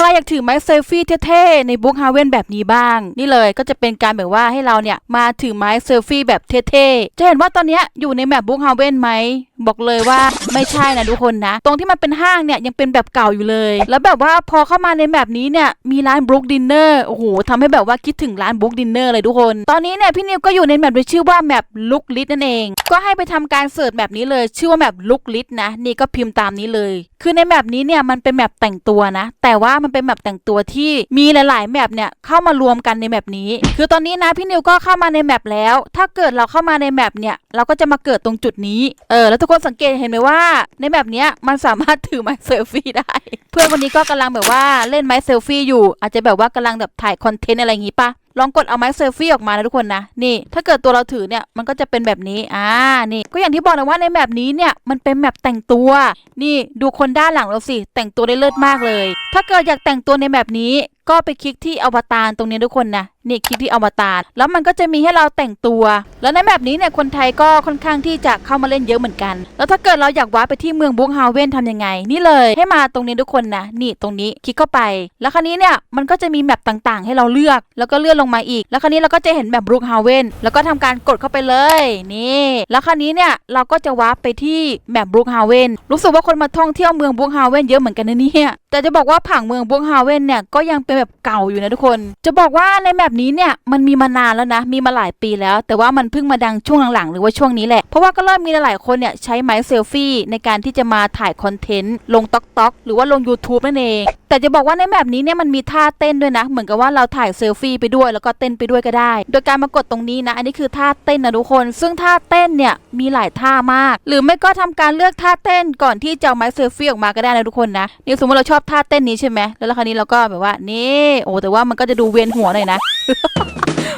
ใครอยากถือไม้เซลฟี่เท่ๆในบุ๊กฮาเวนแบบนี้บ้าง นี่เลยก็จะเป็นการแบบว่าให้เราเนี่ยมาถือไม้เซลฟี่แบบเท่ๆจะเห็นว่าตอนนี้อยู่ในแมปบุ๊กฮาเวนไหมบอกเลยว่าไม่ใช่นะทุกคนนะ ตรงที่มันเป็นห้างเนี่ยยังเป็นแบบเก่าอยู่เลย แล้วแบบว่าพอเข้ามาในแมปนี้เนี่ยมีร้านบ r ุ o กดินเนอร์โอ้โหทำให้แบบว่าคิดถึงร้านบ r ุ o กดินเนอร์เลยทุกคน ตอนนี้เนี่ยพี่นิวก็อยู่ในแมปที่ชื่อว่าแมปลุกลิทนั่นเอง ก็ให้ไปทำการเสิร์ชแบบนี้เลย ชื่อว่าแมปลุกลิทนะ นี่ก็พิมพ์ตามนี้เลย คือในแมปนี้เนี่ยมันเป็นแมปแต่งตัวนะ แต่ว่ามันเป็นแมปแต่งตัวที่มีหลาย ๆแมปเนี่ยเข้ามารวมกันในแมปนี้ คือตอนนี้นะพี่นิวก็เข้ามาในแมปแล้ว ถ้าเกิดเราเข้ามาในแมปเนี่ยเราก็จะมาเกิดตรงจุดนี้ เออ แล้วทุกคนสังเกตเห็นไหมว่า ในแมปเนี้ยมันสามารถถือไม้เซลฟี่ได้ เพื่อนคนนี้ก็กำลังแบบว่าเล่นไม้เซลฟี่อยู่ อาจจะแบบว่ากำลังแบบถ่ายคอนเทนต์อะไรอย่างงี้ปะ ลองกดเอาไม้เซลฟี่ออกมานะทุกคนนะนี่ ถ้าเกิดตัวเราถือเนี่ยมันก็จะเป็นแบบนี้อ่านี่ ก็อย่างที่บอกนะว่าในแมปนี้เนี่ยมันเป็นแมปแต่งตัว นี่ดูคนด้านหลังเราสิ แต่งตัวได้เลิศมากเลย ถ้าเกิดอยากแต่งตัวในแมปนี้ก็ไปคลิกที่อวตารตรงนี้ทุกคนนะ นี่คลิกที่อวตารแล้วมันก็จะมีให้เราแต่งตัว แล้วในแบบนี้เนี่ยคนไทยก็ค่อนข้างที่จะเข้ามาเล่นเยอะเหมือนกัน แล้วถ้าเกิดเราอยากว้าไปที่เมืองบุกฮาเวนทำยังไง นี่เลยให้มาตรงนี้ทุกคนนะนี่ตรงนี้คลิกเข้าไป แล้วคราวนี้เนี่ยมันก็จะมีแมปต่างๆ ให้เราเลือก แล้วก็เลื่อนลงมาอีก แล้วคราวนี้เราก็จะเห็นแบบบรูคฮาเวนแล้วก็ทำการกดเข้าไปเลยนี่แล้วคราวนี้เนี่ยเราก็จะว้าไปที่แมปบรูคฮาเวนรู้สึกว่าคนมาท่องเที่ยวเมืองบรูคฮาเวนเยอะเหมือนกันนะเนี่ยแต่จะบอกว่าผังเมืองบรูคฮาเวนเนี่ยก็ยังเป็นแบบเก่าอยู่นะทุกคน จะบอกว่าในแมปนี้เนี่ยมันมีมานานแล้วนะ มีมาหลายปีแล้ว แต่ว่ามันเพิ่งมาดังช่วงหลังๆ หรือว่าช่วงนี้แหละ เพราะว่าก็เริ่มมีหลายคนเนี่ยใช้ไม้เซลฟี่ในการที่จะมาถ่ายคอนเทนต์ลงต็อกต็อกหรือว่าลง YouTube นั่นเองแต่จะบอกว่าในแมปนี้เนี่ยมันมีท่าเต้นด้วยนะ เหมือนกับว่าเราถ่ายเซลฟี่ไปด้วยแล้วก็เต้นไปด้วยก็ได้ โดยการมากดตรงนี้นะ อันนี้คือท่าเต้นนะทุกคน ซึ่งท่าเต้นเนี่ยมีหลายท่ามาก หรือไม่ก็ทำการเลือกท่าเต้นก่อนที่จะไม้เซลฟี่ออกมาก็ได้นะทุกคนนะนี่สมมติเราชอบท่าเต้นนี้ใช่ไหมแล้วคราวนี้เราก็แบบว่านี่โอ้แต่ว่ามันก็จะดูเวียนหัวหน่อยนะ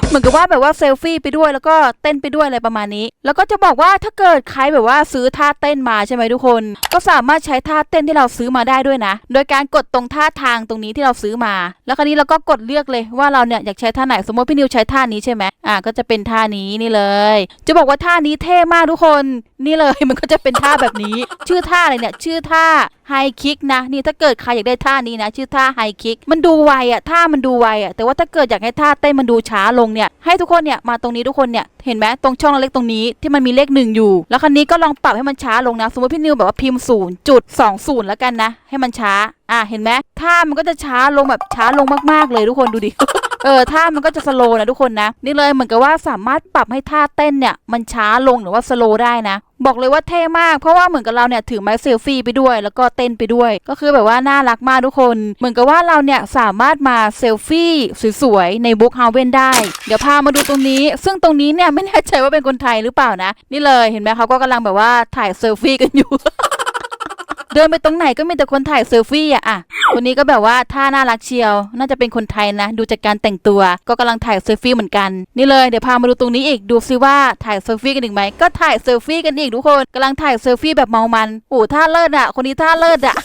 เหมือนกับว่าแบบว่าเซลฟี่ไปด้วยแล้วก็เต้นไปด้วยอะไรประมาณนี้ แล้วก็จะบอกว่าถ้าเกิดใครแบบว่าซื้อท่าเต้นมาใช่ไหมทุกคน ก็สามารถใช้ท่าเต้นที่เราซื้อมาได้ด้วยนะ โดยการกดตรงท่าทางตรงนี้ที่เราซื้อมา แล้วคราวนี้เราก็กดเลือกเลยว่าเราเนี่ยอยากใช้ท่าไหนสมมติพี่นิวใช้ท่านี้ใช่ไหมอ่าก็จะเป็นท่านี้นี่เลย จะบอกว่าท่านี้เท่มากทุกคนนี่เลยมันก็จะเป็นท่าแบบนี้ ชื่อท่าอะไรเนี่ยชื่อท่า ไฮคิกนะนี่ถ้าเกิดใครอยากได้ท่านี้นะ ชื่อท่าไฮคิกมันดูไวอะท่ามันดูไวอะแต่ว่าถ้าเกิดอยากให้ท่าเต้นมันดูช้าลงเนี่ยให้ทุกคนเนี่ยมาตรงนี้ทุกคนเนี่ยเห็นไหมตรงช่องเล็กตรงนี้ที่มันมีเลขหนึ่งอยู่ แล้วคันนี้ก็ลองปรับให้มันช้าลงนะ สมมติพี่นิวแบบว่าพิมพ์ศูนย์จุดสองศูนย์แล้วกันนะ ให้มันช้า อะเห็นไหมท่ามันก็จะช้าลงแบบช้าลงมากๆเลยทุกคนดูดิ เออท่ามันก็จะสโลนะทุกคนนะ นี่เลยเหมือนกับว่าสามารถปรับให้ท่าเต้นเนี่ย มันช้าลงหรือว่าสโลได้นะ บอกเลยว่าเท่มาก เพราะว่าเหมือนกับเราเนี่ยถือไม้เซลฟี่ไปด้วย แล้วก็เต้นไปด้วย ก็คือแบบว่าน่ารักมากทุกคน เหมือนกับว่าเราเนี่ยสามารถมาเซลฟี่สวยๆในบุ๊กฮาเวนได้ เดี๋ยวพามาดูตรงนี้ ซึ่งตรงนี้เนี่ยไม่แน่ใจว่าเป็นคนไทยหรือเปล่านะ นี่เลยเห็นไหมเขาก็กำลังแบบว่าถ่ายเซลฟี่กันอยู่ เดินไปตรงไหนก็มีแต่คนถ่ายเซลฟี่อะอะคนนี้ก็แบบว่าท่าน่ารักเชียว น่าจะเป็นคนไทยนะ ดูจากการแต่งตัว ก็กำลังถ่ายเซลฟี่เหมือนกัน นี่เลยเดี๋ยวพามาดูตรงนี้อีก ดูซิว่าถ่ายเซลฟี่กันอีกไหม ก็ถ่ายเซลฟี่กันอีกทุกคนกำลังถ่ายเซลฟี่แบบเมามันโอ้ท่าเลิศอะคนนี้ท่าเลิศอะ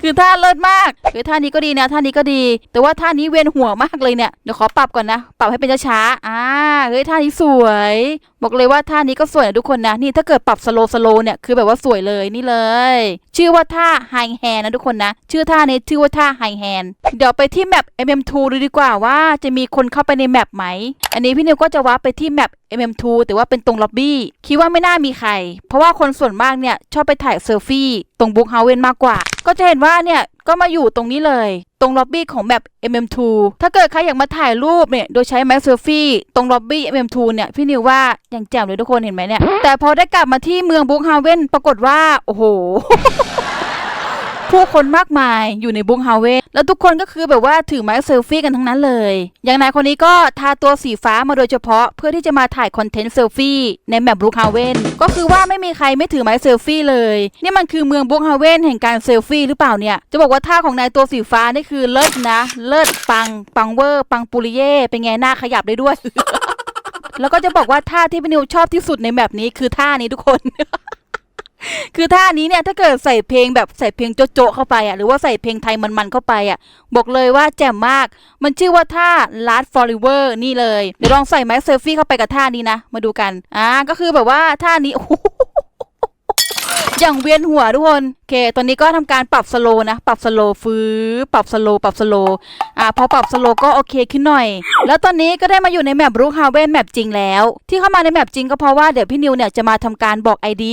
คือท่าเลิศมากคือท่านี้ก็ดีนะท่านี้ก็ดี แต่ว่าท่านี้เวียนหัวมากเลยเนี่ย เดี๋ยวขอปรับก่อนนะ ปรับให้เป็นช้าๆ อ่า เฮ้ยท่านี้สวย บอกเลยว่าท่านี้ก็สวยนะทุกคนนะนี่ถ้าเกิดปรับสโลสโลเนี่ยคือแบบว่าสวยเลยนี่เลย ชื่อว่าท่าไฮแฮนนะทุกคนนะ ชื่อท่านี้ชื่อว่าท่าไฮแฮนเดี๋ยวไปที่แมป MM2 ดูดีกว่าว่าจะมีคนเข้าไปในแมปไหม อันนี้พี่นิวก็จะว่าไปที่แมป MM2 แต่ว่าเป็นตรงล็อบบี้คิดว่าไม่น่ามีใคร เพราะว่าคนส่วนมากเนี่ยชอบไปถ่ายเซลฟี่ตรงบุ๊กเฮาเวนมากกว่า ก็จะเห็นว่าเนี่ย ก็มาอยู่ตรงนี้เลย ตรงล็อบบี้ของแบบ MM2 ถ้าเกิดใครอยากมาถ่ายรูปเนี่ย โดยใช้แม้เซลฟี่ตรงล็อบบี้ MM2 เนี่ย พี่นิวว่าอย่างแจ่มเลยทุกคนเห็นไหมเนี่ย แต่พอได้กลับมาที่เมืองบุ๊กฮาเวนปรากฏว่า โอ้โห ผู้คนมากมายอยู่ในบุ๊กเฮาเวนแล้วทุกคนก็คือแบบว่าถือไม้เซลฟี่กันทั้งนั้นเลย อย่างนายคนนี้ก็ทาตัวสีฟ้ามาโดยเฉพาะเพื่อที่จะมาถ่ายคอนเทนต์เซลฟี่ในแมปบุ๊กเฮาเวนก็คือว่าไม่มีใครไม่ถือไม้เซลฟี่เลยนี่มันคือเมืองบุ๊กเฮาเวนแห่งการเซลฟี่หรือเปล่าเนี่ยจะบอกว่าท่าของนายตัวสีฟ้านี่คือเลิศนะ เลิศปังปังเวอร์ ปังปุริเย่เป็นไงหน้าขยับได้ด้วย แล้วก็จะบอกว่าท่าที่พี่นิวชอบที่สุดในแบบนี้คือท่านี้ทุกคน คือท่านี้เนี่ยถ้าเกิดใส่เพลงแบบใส่เพลงโจ๊ะเข้าไปอะหรือว่าใส่เพลงไทยมันๆเข้าไปอะบอกเลยว่าแจ่มมาก มันชื่อว่าท่า last forever นี่เลยเดี๋ยวลองใส่ไม้เซลฟี่เข้าไปกับท่านี้นะ มาดูกันอ่าก็คือแบบว่าท่านี้อย่างเวียนหัวทุกคนโอเค ตอนนี้ก็ทำการปรับสโลนะ ปรับสโลฟื้ปรับสโลปรับสโลอ่า พอปรับสโลก็โอเคขึ้นหน่อย แล้วตอนนี้ก็ได้มาอยู่ในแมปรูคาเวนแมปจริงแล้ว ที่เข้ามาในแมปจริงก็เพราะว่าเดี๋ยวพี่นิวเนี่ยจะมาทำการบอก ID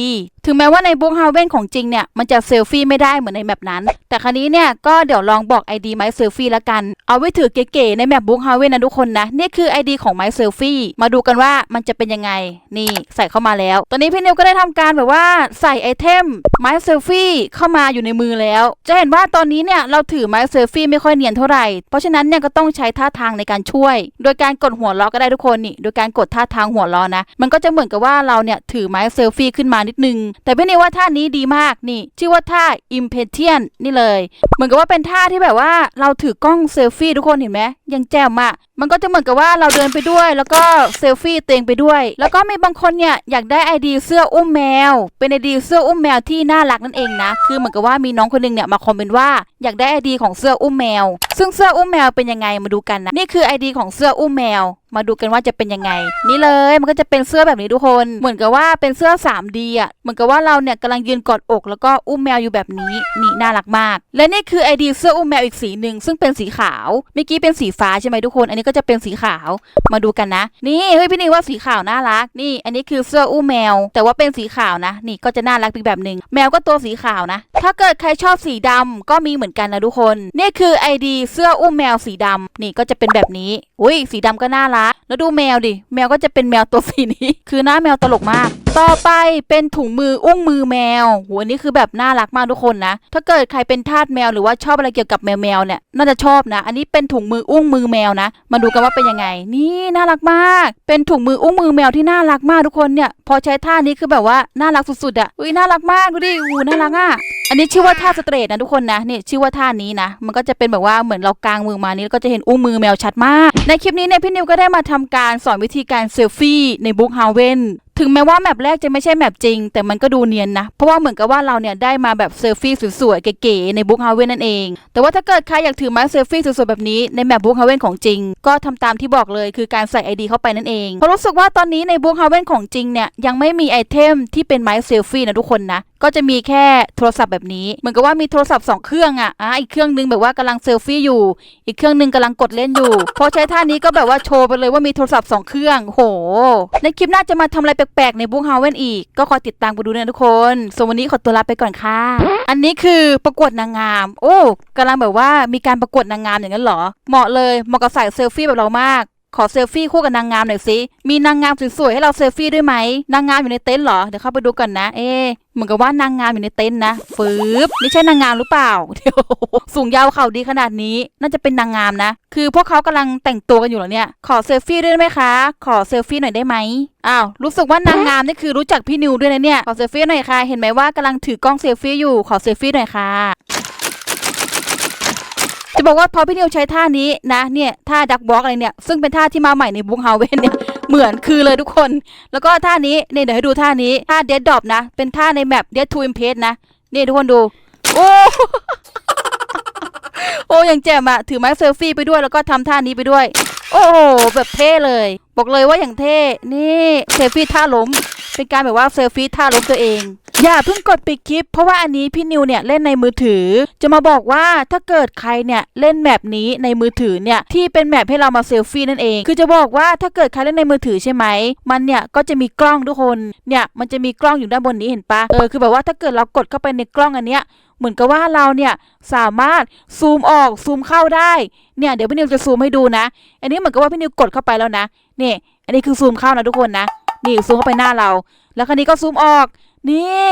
ถึงแม้ว่าในบุ๊กฮาเวนของจริงเนี่ยมันจะเซลฟี่ไม่ได้เหมือนในแมปนั้น แต่ครั้นี้เนี่ยก็เดี๋ยวลองบอก ID ไม้เซลฟี่ละกัน เอาไว้ถือเก๋ๆในแมปบุ๊กฮาเวนนะทุกคนนะ นี่คือ ID ของไม้เซลฟี่มาดูกันว่ามันจะเป็นยังไง นี่ใส่เข้ามาแล้ว ตอนนี้พี่นิวก็ได้ทำการแบบว่าใส่ไอเทมไม้เซลฟี่เข้ามาอยู่ในมือแล้ว จะเห็นว่าตอนนี้เนี่ยเราถือไม้เซลฟี่ไม่ค่อยเนียนเท่าไหร่ เพราะฉะนั้นเนี่ยก็ต้องใช้ท่าทางในการช่วย โดยการกดหัวล้อก็ได้ทุกคนนี่ โดยการกดท่าทางหัวล้อนะ มันก็จะเหมือนกับว่าเราเนี่ยถือไม้เซลฟี่ขึ้นมานิดนึงแต่พี่นิวว่าท่านี้ดีมากนี่ชื่อว่าท่า impatient นี่เลย เหมือนกับว่าเป็นท่าที่แบบว่าเราถือกล้องเซลฟี่ทุกคนเห็นไหมยังแจ่มอะมันก็จะเหมือนกับว่าเราเดินไปด้วย แล้วก็เซลฟี่ตัวเองไปด้วย แล้วก็มีบางคนเนี่ยอยากได้ไอดีเสื้ออุ้มแมว เป็นไอดีเสื้ออุ้มแมวที่น่ารักนั่นเองนะ คือเหมือนกับว่ามีน้องคนหนึงเนี่ยมาคอมเมนต์ว่าอยากได้ไอดีของเสื้ออุ้มแมว ซึ่งเสื้ออุ้มแมวเป็นยังไงมาดูกันนะนี่คือไอดีของเสื้ออุ้มแมวมาดูกันว่าจะเป็นยังไง นี่เลยมันก็จะเป็นเสื้อแบบนี้ทุกคน เหมือนกับว่าเป็นเสื้อ 3D อะเหมือนกับว่าเราเนี่ยกำลังยืนกอดอก แล้วก็อุ้มแมวอยู่แบบนี้นี่น่ารักมาก และนี่คือไอดีเสื้ออุ้มแมวอีกสีหนึ่งซึ่งเป็นสีขาวเมื่อกี้เป็นสีฟ้าใช่ไหมทุกคน อันนี้ก็จะเป็นสีขาวมาดูกันนะ นี่เฮ้ยพี่นี่ว่าสีขาวน่ารัก นี่ อันนี้คือเสื้ออุ้มแมว แต่ว่าเป็นสีขาวนะ นี่ก็จะน่ารักอีกแบบหนึ่งแมวก็ตัวสีขาวนะ ถ้าเกิดใครชอบสีดำก็มีเหมือนกันนะทุกคนนี่คือไอดีเสื้ออุ้มแมวสีดำนี่ก็จะเป็นแบบนี้อุ้ยสีดำก็น่ารักแล้วดูแมวดิ แมวก็จะเป็นแมวตัวสีนี้ คือหน้าแมวตลกมาก ต่อไปเป็นถุงมืออุ้งมือแมวโหอันนี้คือแบบน่ารักมากทุกคนนะ ถ้าเกิดใครเป็นทาสแมวหรือว่าชอบอะไรเกี่ยวกับแมวแมวเนี่ยน่าจะชอบนะ อันนี้เป็นถุงมืออุ้งมือแมวนะ มาดูกันว่าเป็นยังไง นี่น่ารักมาก เป็นถุงมืออุ้งมือแมวที่น่ารักมากทุกคนเนี่ยพอใช้ท่านี้คือแบบว่าน่ารักสุดๆอะ่ะอุ้ยน่ารักมากดูดิอูน่ารักอะอันนี้ชื่อว่าท่าสเตรทนะทุกคนนะนี่ชื่อว่าท่านี้นะ มันก็จะเป็นแบบว่าเหมือนเรากางมือมานี้แล้วก็จะเห็นอุ้งมือแมวชัดมาก ในคลิปนี้เนี่ยพี่นิวก็ได้มาทำการสอนวิธีการเซลฟี่ในบุ๊กฮาเวน ถึงแม้ว่าแมปแรกจะไม่ใช่แมปจริง แต่มันก็ดูเนียนนะ เพราะว่าเหมือนกับว่าเราเนี่ยได้มาแบบเซลฟี่สวยๆเก๋ๆในบุ๊กฮาเวนนั่นเอง แต่ว่าถ้าเกิดใครอยากถือไม้เซลฟี่สวยๆแบบนี้ในแมปบุ๊กฮาเวนของจริง ก็ทำตามที่บอกเลยคือการใส่ไอดีเข้าไปนั่นเองเพราะรู้สึกว่าตอนนี้ในบุ๊กฮาเวนของจริงเนี่ยยังไม่มีไอเทมที่เป็นไม้เซลฟี่นะทุกคนนะ ก็จะมีแค่โทรศัพท์แบบนี้ เหมือนกับว่ามีโทรศัพท์สองเครื่องอะอะอีกเครื่องนึงแบบว่ากำลังเซลฟี่อยู่ อีกเครื่องนึงกำลังกดเล่นอยู่ พอใช้ท่านี้ก็แบบว่าโชว์ไปเลยว่ามีโทรศัพท์สองเครื่อง โห ในคลิปหน้าจะมาทำอะไรแปลกๆในบุ๊กฮาเวนอีก ก็คอยติดตามกันดูนะทุกคน ส่วนวันนี้ขอตัวลาไปก่อนค่ะ อันนี้คือประกวดนางงาม โอ้กำลังแบบว่ามีการประกวดนางงามอย่างนั้นเหรอ เหมาะเลย เหมาะกับใส่เซลฟี่แบบเรามาก ขอเซลฟี่คู่กับนางงามหน่อยสิ มีนางงามสวยๆให้เราเซลฟี่ด้วยไหม นางงามอยู่ในเต็นท์เหรอ เดี๋ยวเข้าไปดูกันนะ เอ๊เหมือนกับว่านางงามอยู่ในเต็นท์นะ ฟืบนี่ใช่นางงามหรือเปล่า เดี๋ยว สูงยาวเข่าดีขนาดนี้ น่าจะเป็นนางงามนะ คือพวกเขากำลังแต่งตัวกันอยู่เหรอเนี่ย ขอเซลฟี่ด้วยได้ไหมคะ ขอเซลฟี่หน่อยได้ไหมอ้าว รู้สึกว่านางงามนี่คือรู้จักพี่นิวด้วยนะเนี่ย ขอเซลฟี่หน่อยค่ะ เห็นไหมว่ากำลังถือกล้องเซลฟี่อยู่ ขอเซลฟี่หน่อยค่ะ จะบอกว่าพอพี่นิวใช้ท่านี้นะเนี่ยท่าดักบล็อกอะไรเนี่ยซึ่งเป็นท่าที่มาใหม่ในบุ๊กฮาเวนเนี่ยเหมือนคือเลยทุกคน แล้วก็ท่านี้เนี่ยเดี๋ยวให้ดูท่านี้ท่าเดดดอปนะ เป็นท่าในแมปเดดทูอิมเพสนะนี่ทุกคนดู โอ้โอ้ยังแจ่มอะถือไม้เซลฟี่ไปด้วยแล้วก็ทำท่านี้ไปด้วย โอ้โหแบบเท่เลย บอกเลยว่าอย่างเท่นี่เซลฟี่ท่าล้ม เป็นการแบบว่าเซลฟี่ท่าล้มตัวเอง อย่าเพิ่งกดปิดคลิป เพราะว่าอันนี้พี่นิวเนี่ยเล่นในมือถือ จะมาบอกว่าถ้าเกิดใครเนี่ยเล่นแมปนี้ในมือถือเนี่ยที่เป็นแมปให้เรามาเซลฟี่นั่นเอง คือจะบอกว่าถ้าเกิดใครเล่นในมือถือใช่ไหมมันเนี่ยก็จะมีกล้องทุกคนเนี่ยมันจะมีกล้องอยู่ด้านบนนี้เห็นปะเออคือแบบว่าถ้าเกิดเรากดเข้าไปในกล้องอันเนี้ยเหมือนกับว่าเราเนี่ยสามารถซูมออกซูมเข้าได้เนี่ยเดี๋ยวพี่นิวจะซูมให้ดูนะ อันนี้เหมือนกับว่าพี่นิวกดเข้าไปแล้วนะนี่อันนี้คือซูมเข้านะทุกคนนะ นี่ซูมเข้าไปหน้าเรา แล้วคราวนี้ก็ซูมออก นี่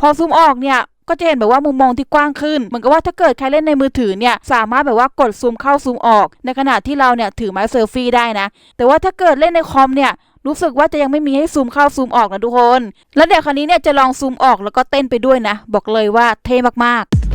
พอซูมออกเนี่ยก็จะเห็นแบบว่ามุมมองที่กว้างขึ้น เหมือนกับว่าถ้าเกิดใครเล่นในมือถือเนี่ยสามารถแบบว่ากดซูมเข้าซูมออก ในขณะที่เราเนี่ยถือไม้เซลฟี่ได้นะ แต่ว่าถ้าเกิดเล่นในคอมเนี่ยรู้สึกว่าจะยังไม่มีให้ซูมเข้าซูมออกนะทุกคน แล้วเดี๋ยวคราวนี้เนี่ยจะลองซูมออกแล้วก็เต้นไปด้วยนะ บอกเลยว่าเท่มากๆ